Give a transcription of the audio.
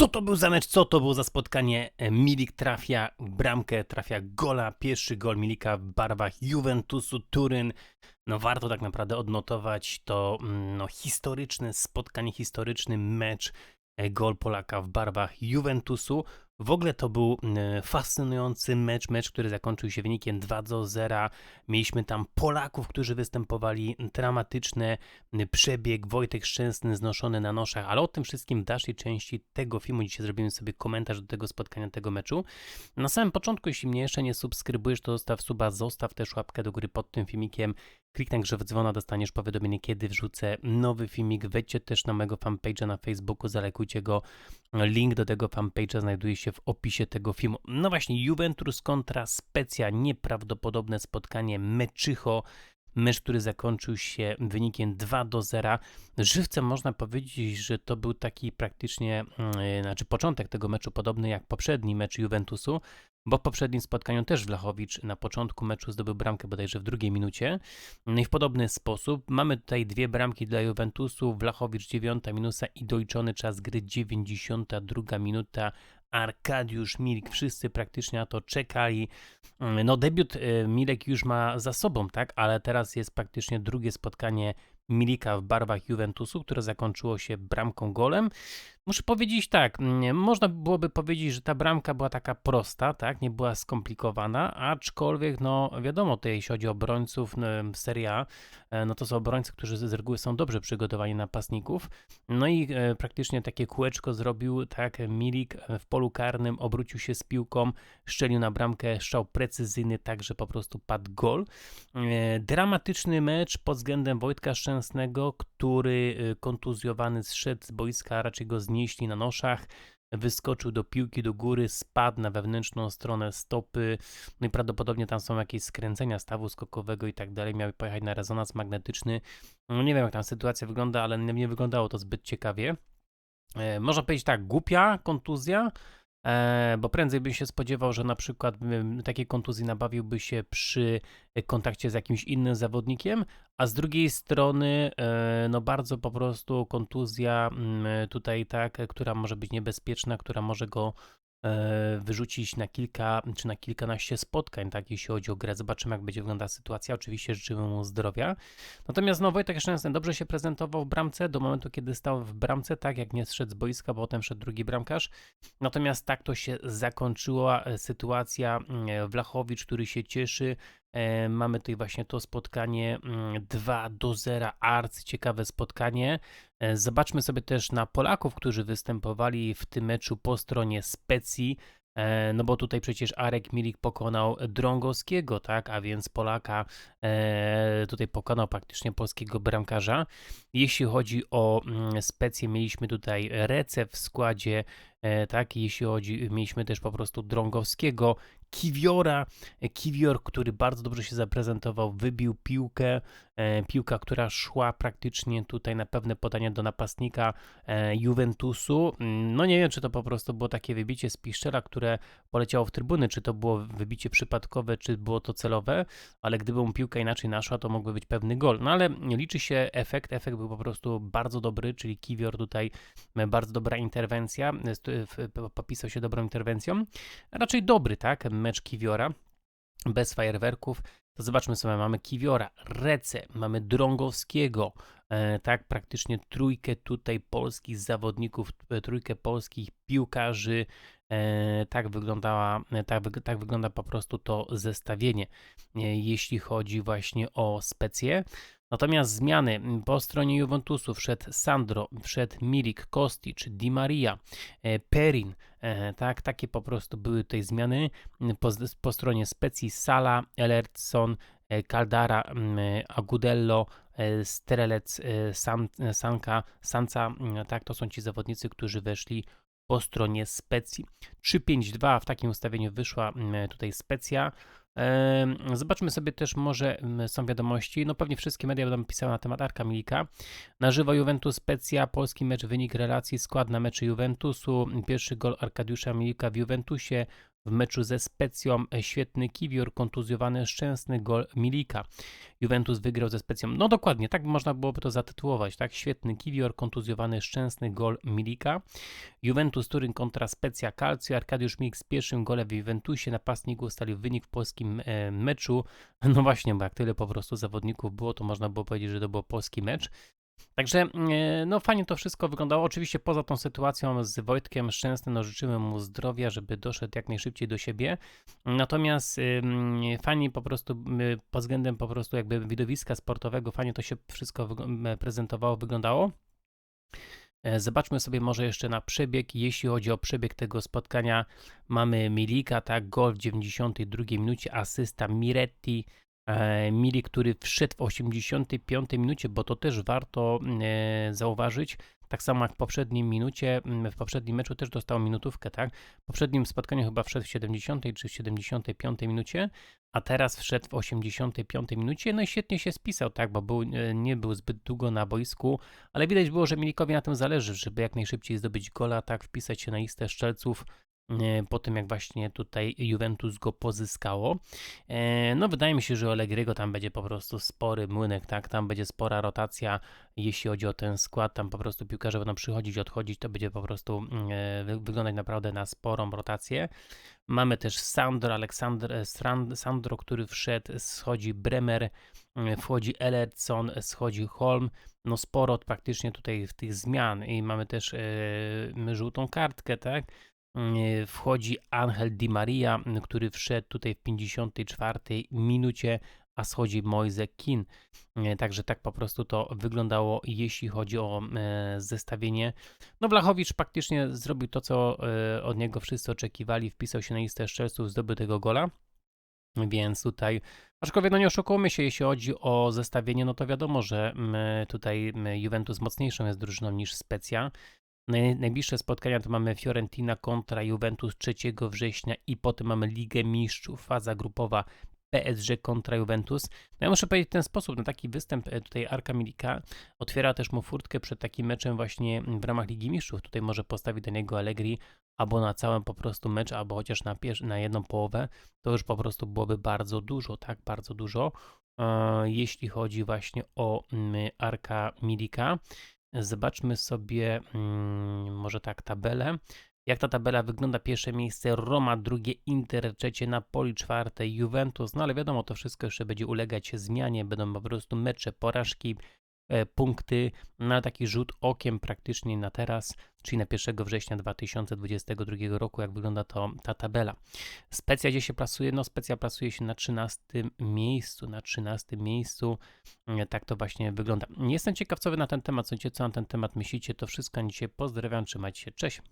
Co to był za mecz? Co to było za spotkanie? E, Milik trafia bramkę, trafia gola. Pierwszy gol Milika w barwach Juventusu Turyn. No warto tak naprawdę odnotować to mm, no, historyczne spotkanie, historyczny mecz. e, Gol Polaka w barwach Juventusu. W ogóle to był mm, fascynujący mecz, mecz, który zakończył się wynikiem 2 do 0. Mieliśmy tam Polaków, którzy występowali, dramatyczny mm, przebieg, Wojtek Szczęsny znoszony na noszach, ale o tym wszystkim w dalszej części tego filmu dzisiaj zrobimy sobie komentarz do tego spotkania, tego meczu. Na samym początku, jeśli mnie jeszcze nie subskrybujesz, to zostaw suba, zostaw też łapkę do góry pod tym filmikiem. Kliknij grzew dzwona, dostaniesz powiadomienie, kiedy wrzucę nowy filmik. Wejdźcie też na mojego fanpage'a na Facebooku, zalajkujcie go. Link do tego fanpage'a znajduje się w opisie tego filmu. No właśnie, Juventus kontra Specja, nieprawdopodobne spotkanie, meczycho. Mecz, który zakończył się wynikiem 2 do 0. Żywcem można powiedzieć, że to był taki praktycznie, yy, znaczy początek tego meczu podobny jak poprzedni mecz Juventusu, bo w poprzednim spotkaniu też Wlachowicz na początku meczu zdobył bramkę bodajże w drugiej minucie. No i w podobny sposób mamy tutaj dwie bramki dla Juventusu, Wlachowicz 9 minuta i doliczony czas gry 92 minuta. Arkadiusz Milik, wszyscy praktycznie na to czekali. No debiut e, Milek już ma za sobą, tak, ale teraz jest praktycznie drugie spotkanie Milika w barwach Juventusu, które zakończyło się bramką golem. Muszę powiedzieć tak, mm, można byłoby powiedzieć, że ta bramka była taka prosta, tak, nie była skomplikowana, aczkolwiek, no wiadomo, to jeśli chodzi o obrońców no, A, e, no to są obrońcy, którzy z reguły są dobrze przygotowani na pasników, no i e, praktycznie takie kółeczko zrobił, tak, Milik w polu karnym obrócił się z piłką, szczelił na bramkę, strzał precyzyjny, tak, że po prostu padł gol. E, dramatyczny mecz pod względem Wojtka Szczęsnego, e, kontuzjowany zszedł z boiska, raczej go znieśli na noszach. Wyskoczył do piłki do góry, spadł na wewnętrzną stronę stopy, no i prawdopodobnie tam są jakieś skręcenia stawu skokowego i tak dalej. Miały pojechać na rezonans magnetyczny. No nie wiem, jak tam sytuacja wygląda, ale nie nie wyglądało to zbyt ciekawie. E, można powiedzieć tak, głupia kontuzja, bo prędzej bym się spodziewał, że na przykład takiej kontuzji nabawiłby się przy e, kontakcie z jakimś innym zawodnikiem, a z drugiej strony, e, no bardzo po prostu kontuzja mm, tutaj tak, e, która może być niebezpieczna, która może go e, wyrzucić na kilka czy na kilkanaście spotkań, tak, jeśli chodzi o grę. Zobaczymy, jak będzie wyglądała sytuacja. Oczywiście życzymy mu zdrowia. Natomiast no, Wojtek Szczęsny dobrze się prezentował w bramce do momentu, kiedy stał w bramce, tak jak nie zszedł z boiska, bo potem wszedł drugi bramkarz. Natomiast tak to się zakończyła e, sytuacja. Mm, Wlachowicz, który się cieszy. E, Mamy tutaj właśnie to spotkanie mm, 2 do 0, arcy ciekawe spotkanie. E, Zobaczmy sobie też na Polaków, którzy występowali w tym meczu po stronie Specji. E, No bo tutaj przecież Arek Milik pokonał Drągowskiego, tak, a więc Polaka tutaj pokonał praktycznie polskiego bramkarza. Jeśli chodzi o mm, Specję, mieliśmy tutaj Rece w składzie, tak, jeśli chodzi, mieliśmy też po prostu Drągowskiego, Kiwiora, e, Kiwior, który bardzo dobrze się zaprezentował, wybił piłkę, e, piłka, która szła praktycznie tutaj na pewne podanie do napastnika e, Juventusu. Mm, No nie wiem, czy to po prostu było takie wybicie z piszczela, które poleciało w trybuny, czy to było wybicie przypadkowe, czy było to celowe, ale gdyby mu piłka inaczej naszła, to mógłby być pewny gol. No ale liczy się efekt, efekt był po prostu bardzo dobry, czyli Kiwior tutaj bardzo dobra interwencja, popisał się dobrą interwencją. Raczej dobry, tak, mecz Kiwiora, bez fajerwerków. To zobaczmy sobie, mamy Kiwiora, Rece, mamy Drągowskiego, e, tak, praktycznie trójkę tutaj polskich zawodników, e, trójkę polskich piłkarzy. E, tak wyglądała, tak, tak wygląda po prostu to zestawienie, jeśli chodzi właśnie o specję. Natomiast zmiany m, po stronie Juventusu wszedł Sandro, wszedł Milik, Kostic, Di Maria, e, Perin, e, tak, takie po prostu były tutaj zmiany. M, Po, po stronie Specji Sala, Elertson, e, Caldara, m, e, Agudello, Strelec, e, Sanka, Sanca, tak, to są ci zawodnicy, którzy weszli po stronie Specji. 3-5-2 w takim ustawieniu wyszła tutaj Specja. Zobaczmy sobie też może są wiadomości. No pewnie wszystkie media będą pisały na temat Arka Milika. Na żywo Juventus Specja, polski mecz, wynik relacji, skład na mecze Juventusu. Pierwszy gol Arkadiusza Milika w Juventusie. W meczu ze Specją. E, Świetny kiwior, kontuzjowany, szczęsny gol Milika. Juventus wygrał ze Specją. No dokładnie, tak można byłoby to zatytułować, tak? Świetny kiwior, kontuzjowany, szczęsny gol Milika. Juventus Turyn kontra Specja Calcio. Arkadiusz Milik z pierwszym golem w Juventusie. Napastnik ustalił wynik w polskim e, meczu. No właśnie, bo jak tyle po prostu zawodników było, to można było powiedzieć, że to był polski mecz. Także e, no fajnie to wszystko wyglądało. Oczywiście poza tą sytuacją z Wojtkiem Szczęsnym, no życzymy mu zdrowia, żeby doszedł jak najszybciej do siebie. Natomiast fajnie po prostu pod względem po prostu jakby widowiska sportowego, fajnie to się wszystko prezentowało, wyglądało. E, zobaczmy sobie może jeszcze na przebieg. Jeśli chodzi o przebieg tego spotkania, mamy Milika, tak, gol w 92 minucie, asysta Miretti, Mili, który wszedł w 85 minucie, bo to też warto e, zauważyć. Tak samo jak w poprzednim minucie, w poprzednim meczu też dostał minutówkę, tak? W poprzednim spotkaniu chyba wszedł w 70 czy 75 minucie, a teraz wszedł w 85 minucie, no i świetnie się spisał, tak? Bo był, e, nie był zbyt długo na boisku, ale widać było, że Milikowi na tym zależy, żeby jak najszybciej zdobyć gola, tak? Wpisać się na listę strzelców E, po tym jak właśnie tutaj Juventus go pozyskało. E, no wydaje mi się, że Allegriego tam będzie po prostu spory młynek, tak, tam będzie spora rotacja, jeśli chodzi o ten skład, tam po prostu piłkarze będą przychodzić, odchodzić, to będzie po prostu e, wyglądać naprawdę na sporą rotację. Mamy też Sandro, Aleksander, Sandro, który wszedł, schodzi Bremer, wchodzi Ellerson, schodzi Holm, no sporo praktycznie tutaj tych zmian. I mamy też żółtą kartkę, tak, Mm, wchodzi Angel Di Maria, który wszedł tutaj w 54 minucie, a schodzi Moise Kin. Mm, także tak po prostu to wyglądało, jeśli chodzi o e, zestawienie. No Blachowicz praktycznie zrobił to, co od niego wszyscy oczekiwali, wpisał się na listę strzelców, zdobył tego gola. Więc tutaj, aczkolwiek no nie oszukujmy się, jeśli chodzi o zestawienie, no to wiadomo, że mm, tutaj Juventus mocniejszą jest drużyną niż Specja. Najbliższe spotkania to mamy Fiorentina kontra Juventus 3 września i potem mamy Ligę Mistrzów, faza grupowa PSG kontra Juventus. No ja muszę powiedzieć w ten sposób, no taki występ e, tutaj Arka Milika otwiera też mu furtkę przed takim meczem właśnie w ramach Ligi Mistrzów. Tutaj może postawić do niego Allegri albo na całym po prostu mecz, albo chociaż na, na jedną połowę. To już po prostu byłoby bardzo dużo, tak, bardzo dużo, e, jeśli chodzi właśnie o mm, Arka Milika. Zobaczmy sobie hmm, może tak tabelę. Jak ta tabela wygląda? Pierwsze miejsce Roma, drugie Inter, trzecie Napoli, czwarte Juventus. No ale wiadomo, to wszystko jeszcze będzie ulegać zmianie. Będą po prostu mecze, porażki, punkty na taki rzut okiem praktycznie na teraz, czyli na 1 września 2022 roku, jak wygląda to ta tabela. Specja gdzie się plasuje? No specja plasuje się na 13 miejscu, na 13 miejscu, e, tak to właśnie wygląda. Jestem ciekaw, co wy na ten temat, co, co na ten temat myślicie, to wszystko dzisiaj pozdrawiam, trzymajcie się, cześć.